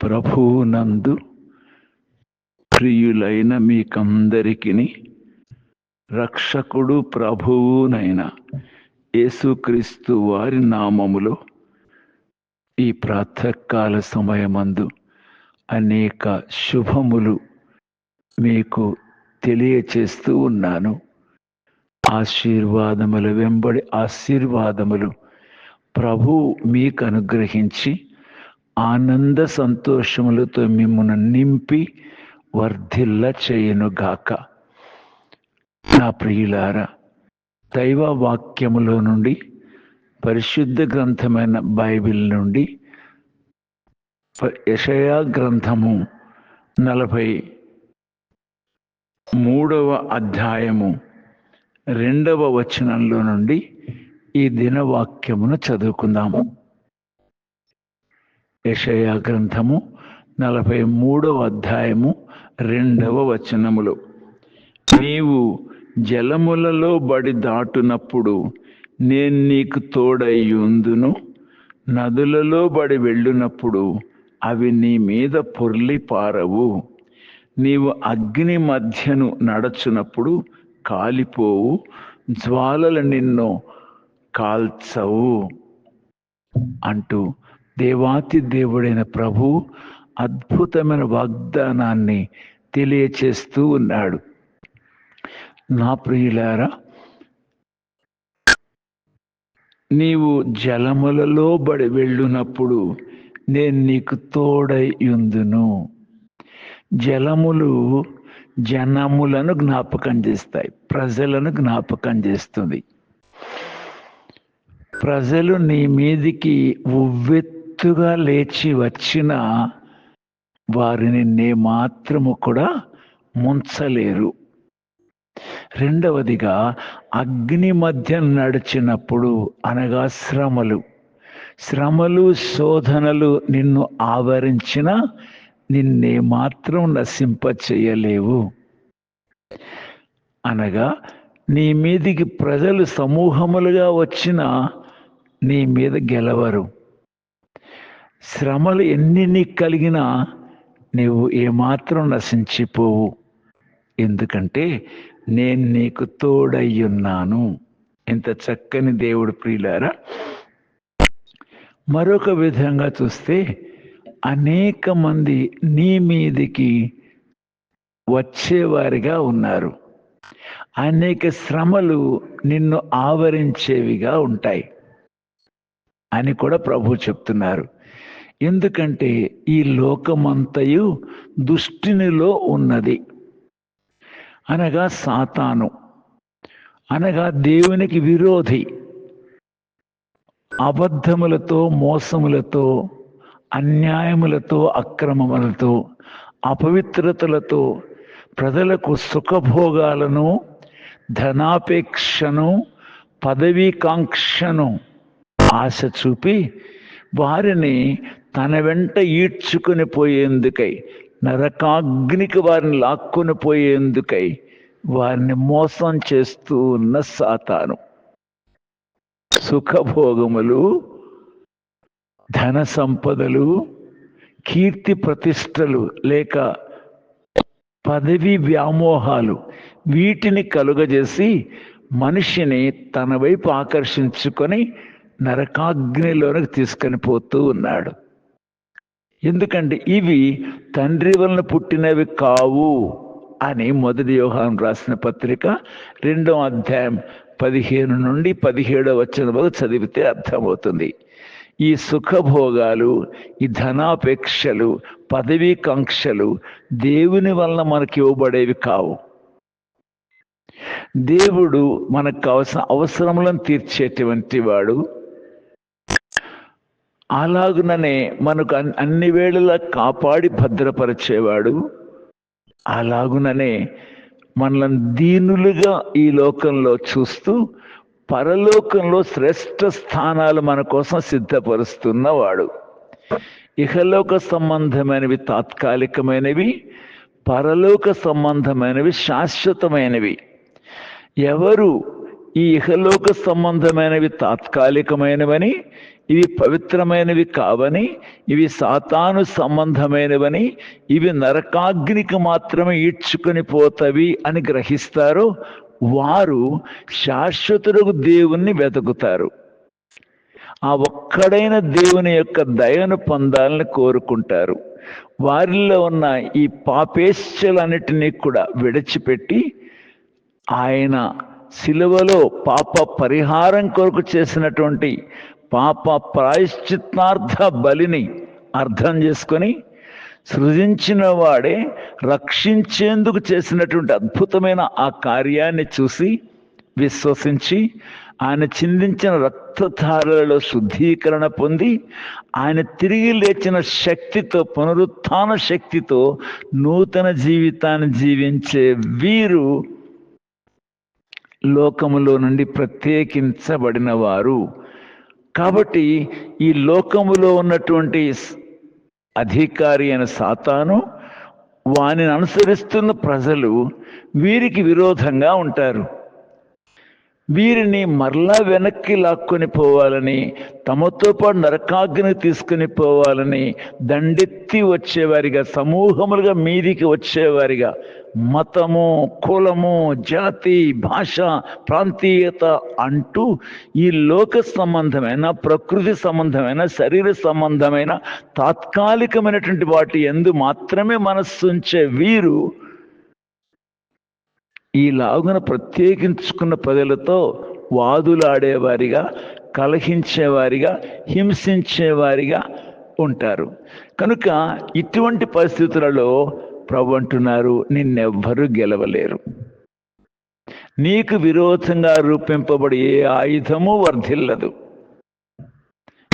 ప్రభువునందు ప్రియులైన మీకందరికీ రక్షకుడు ప్రభువునైన యేసుక్రీస్తు వారి నామములో ఈ ప్రాతకాల సమయమందు అనేక శుభములు మీకు తెలియచేస్తూ ఉన్నాను. ఆశీర్వాదముల వెంబడి ఆశీర్వాదములు ప్రభు మీకు అనుగ్రహించి ఆనంద సంతోషములతో మిమ్మల్ని నింపి వర్ధిల్ల చేయనుగాక. నా ప్రియులారా దైవ వాక్యములో నుండి పరిశుద్ధ గ్రంథమైన బైబిల్ నుండి యషయా గ్రంథము నలభై మూడవ అధ్యాయము రెండవ వచనంలో నుండి ఈ దినవాక్యమును చదువుకుందాము. యషయా గ్రంథము నలభై మూడవ అధ్యాయము రెండవ వచనములో. నీవు జలములలో బడి దాటునప్పుడు నేను నీకు తోడయ్యుందును. నదులలో బడి వెళ్ళునప్పుడు అవి నీ మీద పొర్లి పారవు. నీవు అగ్ని మధ్యను నడచునప్పుడు కాలిపోవు. జ్వాలలు నిన్ను కాల్చవు అంటూ దేవాతి దేవుడైన ప్రభు అద్భుతమైన వాగ్దానాన్ని తెలియచేస్తూ ఉన్నాడు. నా ప్రియులారా నీవు జలములలో బడి వెళ్ళునప్పుడు నేను నీకు తోడై ఉందును. జలములు జనములను జ్ఞాపకం చేస్తాయి ప్రజలను జ్ఞాపకం చేస్తుంది. ప్రజలు నీ మీదికి ఉవ్వెత్ ఉవ్వెత్తుగా లేచి వచ్చిన వారిని నే మాత్రము కూడా ముంచలేరు. రెండవదిగా అగ్ని మధ్య నడిచినప్పుడు అనగా శ్రమలు. శ్రమలు శోధనలు నిన్ను ఆవరించిన నిన్నే మాత్రం నశింప చేయలేవు అనగా నీ మీదికి ప్రజలు సమూహములుగా వచ్చిన నీ మీద గెలవరు. శ్రమలు ఎన్ని నీకు కలిగినా నీవు ఏమాత్రం నశించిపోవు. ఎందుకంటే నేను నీకు తోడయ్యున్నాను. ఇంత చక్కని దేవుడు ప్రియులారా. మరొక విధంగా చూస్తే అనేక మంది నీ మీదికి వచ్చేవారిగా ఉన్నారు. అనేక శ్రమలు నిన్ను ఆవరించేవిగా ఉంటాయి అని కూడా ప్రభు చెప్తున్నారు. ఎందుకంటే ఈ లోకమంతయు దుష్టినిలో ఉన్నది. అనగా సాతాను. అనగా దేవునికి విరోధి. అబద్ధములతో మోసములతో అన్యాయములతో అక్రమములతో అపవిత్రతలతో ప్రజలకు సుఖభోగాలను ధనాపేక్షను పదవీకాంక్షను ఆశ చూపి వారిని తన వెంట ఈడ్చుకుని పోయేందుకై నరకాగ్నికి వారిని లాక్కొని పోయేందుకై వారిని మోసం చేస్తూ ఉన్న సాతాను. సుఖభోగములు ధన సంపదలు కీర్తి ప్రతిష్టలు లేక పదవి వ్యామోహాలు వీటిని కలుగజేసి మనిషిని తన వైపు ఆకర్షించుకొని నరకాగ్నిలోనికి తీసుకొని పోతూ ఉన్నాడు. ఎందుకంటే ఇవి తండ్రి వలన పుట్టినవి కావు అని మొదటి యోహాన్ రాసిన పత్రిక రెండవ అధ్యాయం పదిహేను నుండి పదిహేడవ వచ్చిన వరకు చదివితే అర్థమవుతుంది. ఈ సుఖభోగాలు ఈ ధనాపేక్షలు పదవీకాంక్షలు దేవుని వలన మనకి ఇవ్వబడేవి కావు. దేవుడు మనకు కావలసిన అవసరములను తీర్చేటువంటి వాడు అలాగుననే మనకు అన్ని వేళలా కాపాడి భద్రపరిచేవాడు. అలాగుననే మనల్ని దీనులుగా ఈ లోకంలో చూస్తూ పరలోకంలో శ్రేష్ఠ స్థానాలు మన కోసం సిద్ధపరుస్తున్నవాడు. ఇహలోక సంబంధమైనవి తాత్కాలికమైనవి పరలోక సంబంధమైనవి శాశ్వతమైనవి. ఎవరు ఈ ఇహలోక సంబంధమైనవి తాత్కాలికమైనవని ఇవి పవిత్రమైనవి కావని ఇవి సాతాను సంబంధమైనవని ఇవి నరకాగ్నికి మాత్రమే ఈడ్చుకొని పోతవి అని గ్రహిస్తారు. వారు శాశ్వతులకు దేవుణ్ణి వెతుకుతారు. ఆ ఒక్కడైన దేవుని యొక్క దయను పొందాలని కోరుకుంటారు. వారిలో ఉన్న ఈ పాపేశ్చలన్నిటినీ కూడా విడిచిపెట్టి ఆయన సిలువలో పాప పరిహారం కొరకు చేసినటువంటి పాప ప్రాయశ్చిత్నార్థ బలిని అర్థం చేసుకొని సృజించిన వాడే రక్షించేందుకు చేసినటువంటి అద్భుతమైన ఆ కార్యాన్ని చూసి విశ్వసించి ఆయన చిందించిన రక్తధారలలో శుద్ధీకరణ పొంది ఆయన తిరిగి లేచిన శక్తితో పునరుత్థాన శక్తితో నూతన జీవితాన్ని జీవించే వీరు లోకములో నుండి ప్రత్యేకించబడిన వారు కాబట్టి ఈ లోకములో ఉన్నటువంటి అధికారి అయిన సాతాను వానిని అనుసరిస్తున్న ప్రజలు వీరికి విరోధంగా ఉంటారు. వీరిని మరలా వెనక్కి లాక్కొని పోవాలని తమతో పాటు నరకాగ్ని తీసుకుని పోవాలని దండెత్తి వచ్చేవారిగా సమూహములుగా మీదికి వచ్చేవారిగా మతము కులము జాతి భాష ప్రాంతీయత అంటూ ఈ లోక సంబంధమైన ప్రకృతి సంబంధమైన శరీర సంబంధమైన తాత్కాలికమైనటువంటి వాటి ఎందు మాత్రమే మనస్సుంచే వీరు ఈ లాగున ప్రత్యేకించుకున్న ప్రజలతో వాదులాడేవారిగా కలహించేవారిగా హింసించేవారిగా ఉంటారు. కనుక ఇటువంటి పరిస్థితులలో ప్రభు అంటున్నారు నిన్నెవ్వరూ గెలవలేరు. నీకు విరోధంగా రూపింపబడి ఏ ఆయుధము వర్ధిల్లదు.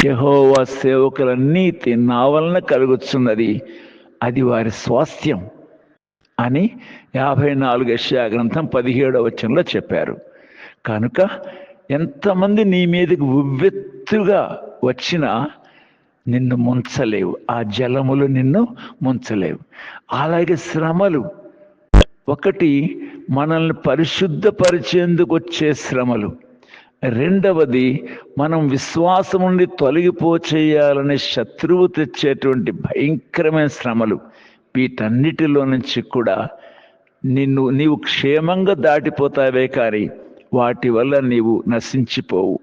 యహోవా సేవకుల నీతి నా వలన కలుగుతున్నది అది వారి స్వాస్థ్యం అని యాభై నాలుగు యష్యా గ్రంథం పదిహేడవ వచనంలో చెప్పారు. కనుక ఎంతమంది నీ మీదకి ఉవ్వెత్తుగా వచ్చినా నిన్ను ముంచలేవు. ఆ జలములు నిన్ను ముంచలేవు. అలాగే శ్రమలు. ఒకటి మనల్ని పరిశుద్ధపరిచేందుకు వచ్చే శ్రమలు. రెండవది మనం విశ్వాసం నుండి తొలగిపోచేయాలనే శత్రువు తెచ్చేటువంటి భయంకరమైన శ్రమలు. వీటన్నిటిలో నుంచి కూడా నిన్ను నీవు క్షేమంగా దాటిపోతావే కానీ వాటి వల్ల నీవు నశించిపోవు.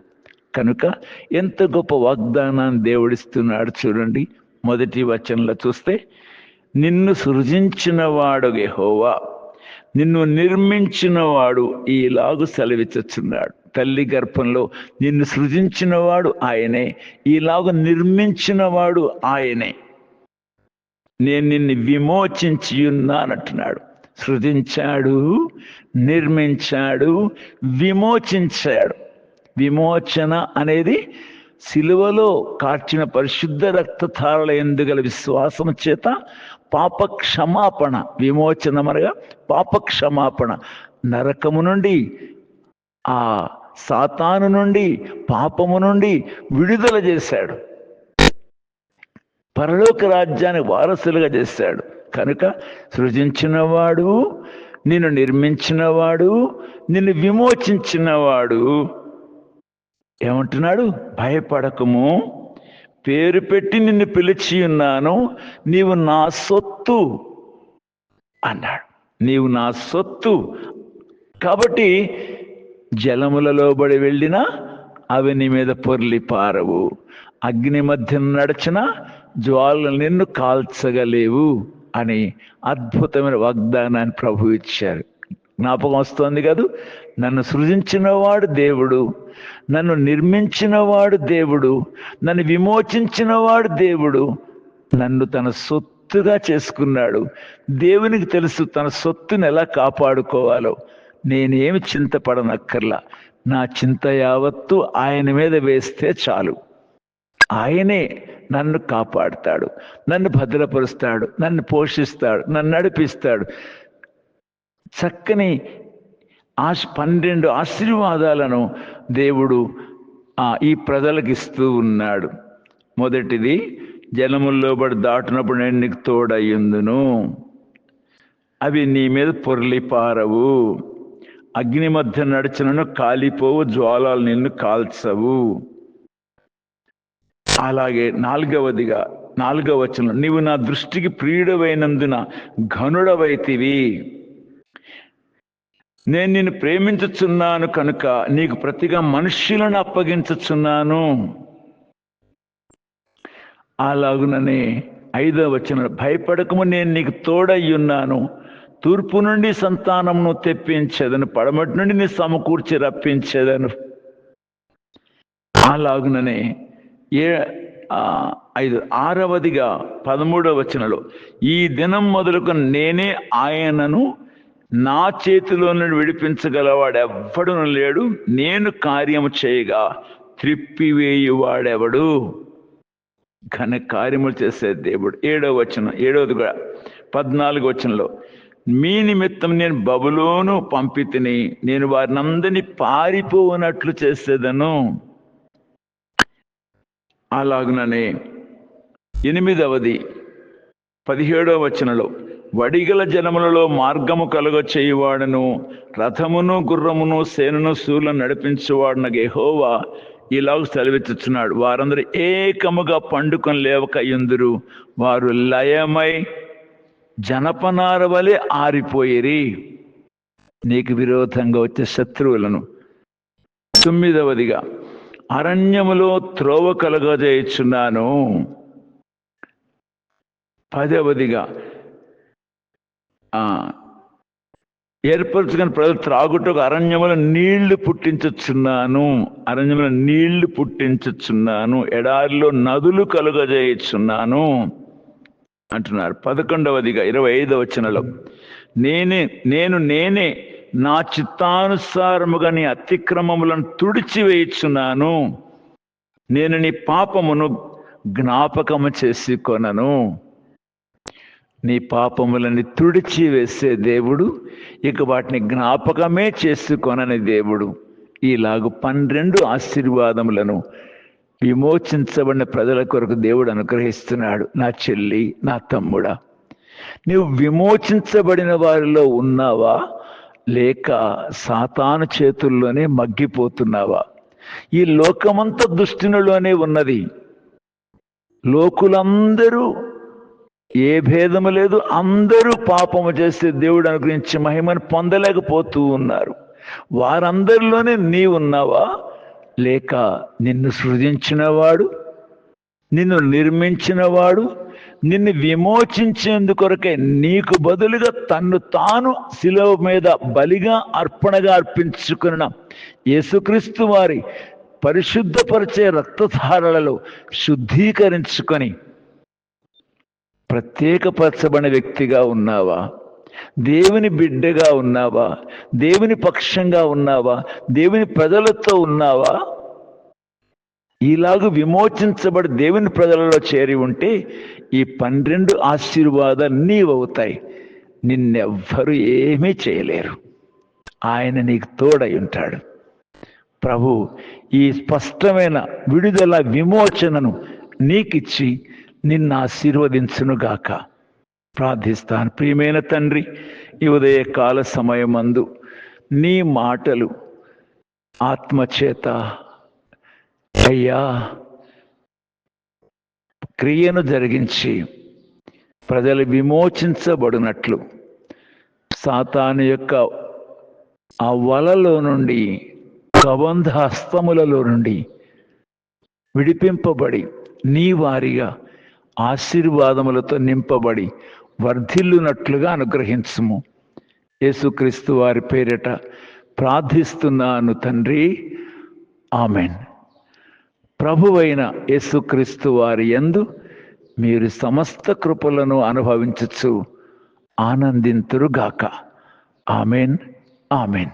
కనుక ఎంత గొప్ప వాగ్దానాన్ని దేవుడిస్తున్నాడు చూడండి. మొదటి వచనంలో చూస్తే నిన్ను సృజించిన వాడు నిన్ను నిర్మించినవాడు ఈలాగు సెలవిచ్చుచున్నాడు. తల్లి గర్భంలో నిన్ను సృజించినవాడు ఆయనే ఈలాగు నిర్మించినవాడు ఆయనే నేను నిన్ను విమోచించి ఉన్నానంటున్నాడు సృజించాడు నిర్మించాడు విమోచించాడు. విమోచన అనేది సిలువలో కార్చిన పరిశుద్ధ రక్తధారల ఎందుగల విశ్వాసం చేత పాప క్షమాపణ విమోచనమనగా పాప క్షమాపణ నరకము నుండి ఆ సాతాను నుండి పాపము నుండి విడుదల చేశాడు. పరలోక రాజ్యాన్ని వారసులుగా చేశాడు. కనుక సృజించినవాడు నిన్ను నిర్మించినవాడు నిన్ను విమోచించినవాడు. ఏమంటున్నాడు? భయపడకము. పేరు పెట్టి నిన్ను పిలిచి ఉన్నాను. నీవు నా సొత్తు అన్నాడు. నీవు నా సొత్తు. కాబట్టి జలములలో బడి వెళ్ళినా అవి నీ మీద పొర్లి పారవు. అగ్ని మధ్య నడిచిన జ్వాలలు నిన్ను కాల్చగలేవు అని అద్భుతమైన వాగ్దానాన్ని ప్రభు ఇచ్చారు. జ్ఞాపకం వస్తోంది కాదు? నన్ను సృజించినవాడు దేవుడు నన్ను నిర్మించినవాడు దేవుడు నన్ను విమోచించినవాడు దేవుడు. నన్ను తన సొత్తుగా చేసుకున్నాడు. దేవునికి తెలుసు తన సొత్తుని ఎలా కాపాడుకోవాలో. నేనేమి చింతపడనక్కర్లా. నా చింత యావత్తు ఆయన మీద వేస్తే చాలు. ఆయనే నన్ను కాపాడుతాడు నన్ను భద్రపరుస్తాడు నన్ను పోషిస్తాడు నన్ను నడిపిస్తాడు. చక్కని ఆ పన్నెండు ఆశీర్వాదాలను దేవుడు ఆ ఈ ప్రజలకు ఇస్తూ ఉన్నాడు. మొదటిది జలముల్లోబడి దాటినప్పుడు నేను నీకు తోడయ్యుందును. అవి నీ మీద పొర్లిపారవు అగ్ని మధ్య నడిచినను కాలిపోవు జ్వాలాలు నిన్ను కాల్చవు. అలాగే నాలుగవదిగా నాలుగవ వచనం నీవు నా దృష్టికి ప్రియుడవైనందున ఘనుడవైతివి. నేను నిన్ను ప్రేమించుచున్నాను కనుక నీకు ప్రతిగా మనుష్యులను అప్పగించుచున్నాను. అలాగుననే ఐదవ వచ్చిన భయపడకము నేను నీకు తోడయ్యున్నాను. తూర్పు నుండి సంతానంను తెప్పించేదను పడమటి నుండి నీ సమకూర్చి రప్పించేదను. అలాగుననే ఏ ఐదు ఆరవదిగా పదమూడవ వచనలో ఈ దినం మొదలుకు నేనే ఆయనను నా చేతిలో నుండి విడిపించగలవాడు ఎవ్వడును లేడు. నేను కార్యము చేయగా త్రిప్పివేయువాడెవడు? ఘన కార్యములు చేసే దేవుడు. ఏడవ వచనం ఏడవది కూడా పద్నాలుగు వచనంలో మీ నిమిత్తం నేను బబులోను పంపితిని నేను వారిని అందరినీ పారిపోనట్లు చేసేదను. అలాగుననే ఎనిమిదవది పదిహేడవ వచనంలో వడిగల జనములలో మార్గము కలుగ చేయువాడను రథమును గుర్రమును సేనను సూర్యులను నడిపించువాడున యెహోవా ఇలాగ సెలవిచ్చుచున్నాడు. వారందరూ ఏకముగా పండుకొని లేవక ఎందురు వారు లయమై జనపనార వలె ఆరిపోయిరి. నీకు విరోధంగా వచ్చే శత్రువులను తొమ్మిదవదిగా అరణ్యములో త్రోవ కలుగజేయుచున్నాను. పదవదిగా ఏర్పరచుకుని ప్రజలు త్రాగుటకు అరణ్యముల నీళ్ళు పుట్టించుచున్నాను. అరణ్యముల నీళ్ళు పుట్టించుచున్నాను. ఎడారిలో నదులు కలుగజేయుచున్నాను. అంటున్నారు. పదకొండవదిగా ఇరవై ఐదవ వచనలో. నేనే నేను నేనే నా చిత్తానుసారముగా నీ అతిక్రమములను తుడిచివేయుచున్నాను. నేను నీ పాపమును జ్ఞాపకము చేసి కొనను నీ పాపములని తుడిచి వేసే దేవుడు ఇక వాటిని జ్ఞాపకమే చేసుకొనని దేవుడు. ఇలాగు పన్నెండు ఆశీర్వాదములను విమోచించబడిన ప్రజల కొరకు దేవుడు అనుగ్రహిస్తున్నాడు. నా చెల్లి నా తమ్ముడా నీవు విమోచించబడిన వారిలో ఉన్నావా? లేక సాతాను చేతుల్లోనే మగ్గిపోతున్నావా? ఈ లోకమంతా దుష్టినలోనే ఉన్నది. లోకులందరూ ఏ భేదము లేదు. అందరూ పాపము చేస్తే దేవుడు అనుగ్రహించి మహిమను పొందలేకపోతూ ఉన్నారు. వారందరిలోనే నీ ఉన్నావా? లేక నిన్ను సృజించినవాడు నిన్ను నిర్మించినవాడు నిన్ను విమోచించేందుకొరకే నీకు బదులుగా తన్ను తాను శిలవ మీద బలిగా అర్పణగా అర్పించుకున్న యేసుక్రీస్తు వారి పరిశుద్ధపరిచే రక్తధారలలో శుద్ధీకరించుకొని ప్రత్యేకపరచబడిన వ్యక్తిగా ఉన్నావా? దేవుని బిడ్డగా ఉన్నావా? దేవుని పక్షంగా ఉన్నావా? దేవుని ప్రజలతో ఉన్నావా? ఇలాగ విమోచించబడి దేవుని ప్రజలలో చేరి ఉంటే ఈ పన్నెండు ఆశీర్వాదాలు నీవవుతాయి నిన్నెవ్వరు ఏమీ చేయలేరు. ఆయన నీకు తోడై ఉంటాడు. ప్రభు ఈ స్పష్టమైన విడుదల విమోచనను నీకిచ్చి నిన్ను ఆశీర్వదించునుగాక. ప్రార్థిస్తాను. ప్రియమైన తండ్రి ఈ ఉదయ కాల సమయమందు నీ మాటలు ఆత్మచేత అయ్యా క్రియను జరిగించి ప్రజలు విమోచించబడినట్లు సాతాను యొక్క ఆ వలలో నుండి కబంధ హస్తములలో నుండి విడిపింపబడి నీ వారిగా ఆశీర్వాదములతో నింపబడి వర్ధిల్లునట్లుగా అనుగ్రహించుము. యేసుక్రీస్తు వారి పేరిట ప్రార్థిస్తున్నాను తండ్రి. ఆమెన్. ప్రభువైన యేసుక్రీస్తు వారి యందు మీరు సమస్త కృపలను అనుభవించచ్చు ఆనందింతురుగాక. ఆమెన్. ఆమెన్.